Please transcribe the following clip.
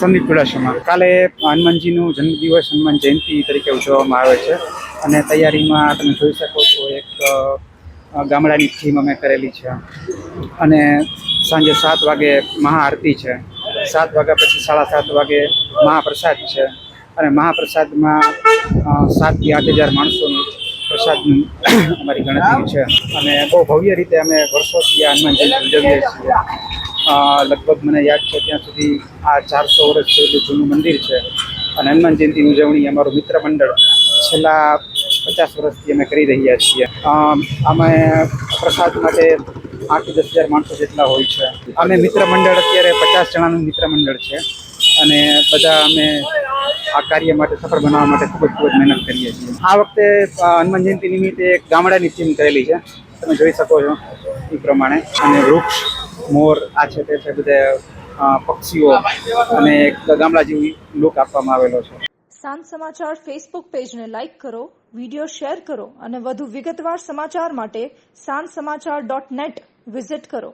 સંદીપ ચુડાસમા. કાલે હનુમાનજીનું જન્મદિવસ, હનુમાન જયંતિ તરીકે ઉજવવામાં આવે છે. અને તૈયારીમાં તમે જોઈ શકો છો એક ગામડાની થીમ અમે કરેલી છે. અને સાંજે સાત વાગે મહાઆરતી છે. સાત વાગ્યા પછી સાડા સાત વાગે મહાપ્રસાદ છે. અને મહાપ્રસાદમાં સાતથી આઠ હજાર માણસોનું પ્રસાદનું અમારી ગણતરી છે. અને બહુ ભવ્ય રીતે અમે વર્ષોથી આ હનુમાન જયંતિ ઉજવીએ છીએ. લગભગ મને યાદ છે ત્યાં સુધી આ ચારસો વર્ષ જેટલું જૂનું મંદિર છે. અને હનુમાન જયંતિની ઉજવણી અમારું મિત્ર મંડળ છેલ્લા પચાસ વર્ષથી અમે કરી રહ્યા છીએ. અમે પ્રસાદ માટે આઠથી દસ હજાર માણસો જેટલા હોય છે. અમે મિત્ર મંડળ અત્યારે પચાસ જણાનું મિત્ર મંડળ છે. અને બધા અમે આ કાર્ય માટે સફળ બનાવવા માટે ખૂબ જ ખૂબ જ મહેનત કરીએ છીએ. આ વખતે હનુમાન જયંતિ નિમિત્તે એક ગામડાની થીમ કરેલી છે. તમે જોઈ શકો છો એ પ્રમાણે. અને વૃક્ષ, મોર, આ છે તે છે બધે પક્ષીઓ અને એક ગામડા જેવી લુક આપવામાં આવેલો છે. સાંજ સમાચાર ફેસબુક પેજને લાઇક કરો વીડિયો શેર કરો અને વધુ વિગતવાર સમાચાર માટે સાંજ સમાચાર ડોટ નેટ વિઝિટ કરો.